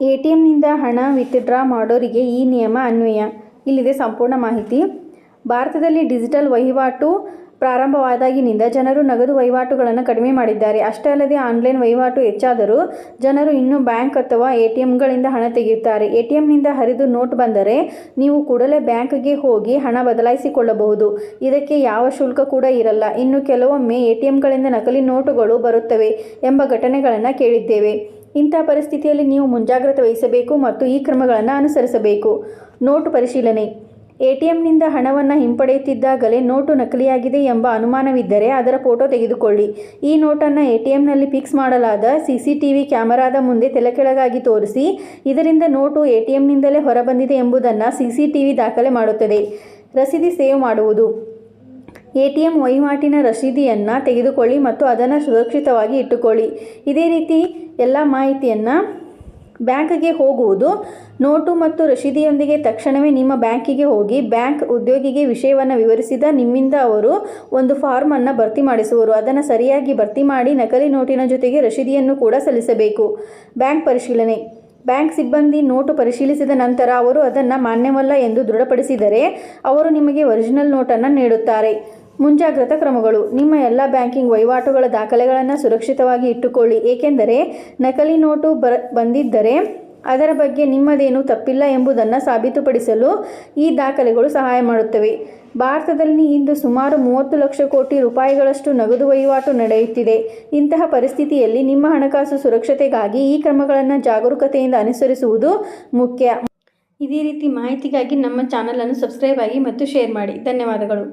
ಎ.ಟಿ.ಎಂನಿಂದ ಹಣ ವಿತ್ಡ್ರಾ ಮಾಡೋರಿಗೆ ಈ ನಿಯಮ ಅನ್ವಯ. ಇಲ್ಲಿದೆ ಸಂಪೂರ್ಣ ಮಾಹಿತಿ. ಭಾರತದಲ್ಲಿ ಡಿಜಿಟಲ್ ವಹಿವಾಟು ಪ್ರಾರಂಭವಾದಾಗಿನಿಂದ ಜನರು ನಗದು ವಹಿವಾಟುಗಳನ್ನು ಕಡಿಮೆ ಮಾಡಿದ್ದಾರೆ. ಅಷ್ಟೇ ಅಲ್ಲದೆ ಆನ್ಲೈನ್ ವಹಿವಾಟು ಹೆಚ್ಚಾದರೂ ಜನರು ಇನ್ನೂ ಬ್ಯಾಂಕ್ ಅಥವಾ ಎ ಟಿ ಎಮ್ಗಳಿಂದ ಹಣ ತೆಗೆಯುತ್ತಾರೆ. ಎ ಎ.ಟಿ.ಎಂನಿಂದ ಹರಿದು ನೋಟ್ ಬಂದರೆ ನೀವು ಕೂಡಲೇ ಬ್ಯಾಂಕ್ಗೆ ಹೋಗಿ ಹಣ ಬದಲಾಯಿಸಿಕೊಳ್ಳಬಹುದು. ಇದಕ್ಕೆ ಯಾವ ಶುಲ್ಕ ಕೂಡ ಇರಲ್ಲ. ಇನ್ನು ಕೆಲವೊಮ್ಮೆ ಎ.ಟಿ.ಎಂಗಳಿಂದ ನಕಲಿ ನೋಟುಗಳು ಬರುತ್ತವೆ ಎಂಬ ಘಟನೆಗಳನ್ನು ಕೇಳಿದ್ದೇವೆ. ಇಂಥ ಪರಿಸ್ಥಿತಿಯಲ್ಲಿ ನೀವು ಮುಂಜಾಗ್ರತೆ ವಹಿಸಬೇಕು ಮತ್ತು ಈ ಕ್ರಮಗಳನ್ನು ಅನುಸರಿಸಬೇಕು. ನೋಟು ಪರಿಶೀಲನೆ. ಎ.ಟಿ.ಎಂನಿಂದ ಹಣವನ್ನು ಹಿಂಪಡೆಯುತ್ತಿದ್ದಾಗಲೇ ನೋಟು ನಕಲಿಯಾಗಿದೆ ಎಂಬ ಅನುಮಾನವಿದ್ದರೆ ಅದರ ಫೋಟೋ ತೆಗೆದುಕೊಳ್ಳಿ. ಈ ನೋಟನ್ನು ಎ.ಟಿ.ಎಂನಲ್ಲಿ ಫಿಕ್ಸ್ ಮಾಡಲಾದ ಸಿಸಿಟಿವಿ ಕ್ಯಾಮೆರಾದ ಮುಂದೆ ತಲೆಕೆಳಗಾಗಿ ತೋರಿಸಿ, ಇದರಿಂದ ನೋಟು ಎ.ಟಿ.ಎಂನಿಂದಲೇ ಹೊರಬಂದಿದೆ ಎಂಬುದನ್ನು ಸಿಸಿಟಿವಿ ದಾಖಲೆ ಮಾಡುತ್ತದೆ. ರಸೀದಿ ಸೇವ್ ಮಾಡುವುದು. ಎ.ಟಿ.ಎಂ ವಹಿವಾಟಿನ ರಸೀದಿಯನ್ನು ತೆಗೆದುಕೊಳ್ಳಿ ಮತ್ತು ಅದನ್ನು ಸುರಕ್ಷಿತವಾಗಿ ಇಟ್ಟುಕೊಳ್ಳಿ. ಇದೇ ರೀತಿ ಎಲ್ಲ ಮಾಹಿತಿಯನ್ನು ಬ್ಯಾಂಕ್ಗೆ ಹೋಗುವುದು. ನೋಟು ಮತ್ತು ರಸೀದಿಯೊಂದಿಗೆ ತಕ್ಷಣವೇ ನಿಮ್ಮ ಬ್ಯಾಂಕಿಗೆ ಹೋಗಿ ಬ್ಯಾಂಕ್ ಉದ್ಯೋಗಿಗೆ ವಿಷಯವನ್ನು ವಿವರಿಸಿದ ನಿಮ್ಮಿಂದ ಅವರು ಒಂದು ಫಾರ್ಮನ್ನು ಭರ್ತಿ ಮಾಡಿಸುವರು. ಅದನ್ನು ಸರಿಯಾಗಿ ಭರ್ತಿ ಮಾಡಿ ನಕಲಿ ನೋಟಿನ ಜೊತೆಗೆ ರಸೀದಿಯನ್ನು ಕೂಡ ಸಲ್ಲಿಸಬೇಕು. ಬ್ಯಾಂಕ್ ಪರಿಶೀಲನೆ. ಬ್ಯಾಂಕ್ ಸಿಬ್ಬಂದಿ ನೋಟು ಪರಿಶೀಲಿಸಿದ ನಂತರ ಅವರು ಅದನ್ನು ಮಾನ್ಯವಲ್ಲ ಎಂದು ದೃಢಪಡಿಸಿದರೆ ಅವರು ನಿಮಗೆ ಒರಿಜಿನಲ್ ನೋಟನ್ನು ನೀಡುತ್ತಾರೆ. ಮುಂಜಾಗ್ರತಾ ಕ್ರಮಗಳು. ನಿಮ್ಮ ಎಲ್ಲ ಬ್ಯಾಂಕಿಂಗ್ ವಹಿವಾಟುಗಳ ದಾಖಲೆಗಳನ್ನು ಸುರಕ್ಷಿತವಾಗಿ ಇಟ್ಟುಕೊಳ್ಳಿ. ಏಕೆಂದರೆ ನಕಲಿ ನೋಟು ಬರ, ಬಂದಿದ್ದರೆ ಅದರ ಬಗ್ಗೆ ನಿಮ್ಮದೇನೂ ತಪ್ಪಿಲ್ಲ ಎಂಬುದನ್ನು ಸಾಬೀತುಪಡಿಸಲು ಈ ದಾಖಲೆಗಳು ಸಹಾಯ ಮಾಡುತ್ತವೆ. ಭಾರತದಲ್ಲಿ ಇಂದು ಸುಮಾರು ಮೂವತ್ತು ಲಕ್ಷ ಕೋಟಿ ರೂಪಾಯಿಗಳಷ್ಟು ನಗದು ವಹಿವಾಟು ನಡೆಯುತ್ತಿದೆ. ಇಂತಹ ಪರಿಸ್ಥಿತಿಯಲ್ಲಿ ನಿಮ್ಮ ಹಣಕಾಸು ಸುರಕ್ಷತೆಗಾಗಿ ಈ ಕ್ರಮಗಳನ್ನು ಜಾಗರೂಕತೆಯಿಂದ ಅನುಸರಿಸುವುದು ಮುಖ್ಯ. ಇದೇ ರೀತಿ ಮಾಹಿತಿಗಾಗಿ ನಮ್ಮ ಚಾನಲನ್ನು ಸಬ್ಸ್ಕ್ರೈಬ್ ಆಗಿ ಮತ್ತು ಶೇರ್ ಮಾಡಿ. ಧನ್ಯವಾದಗಳು.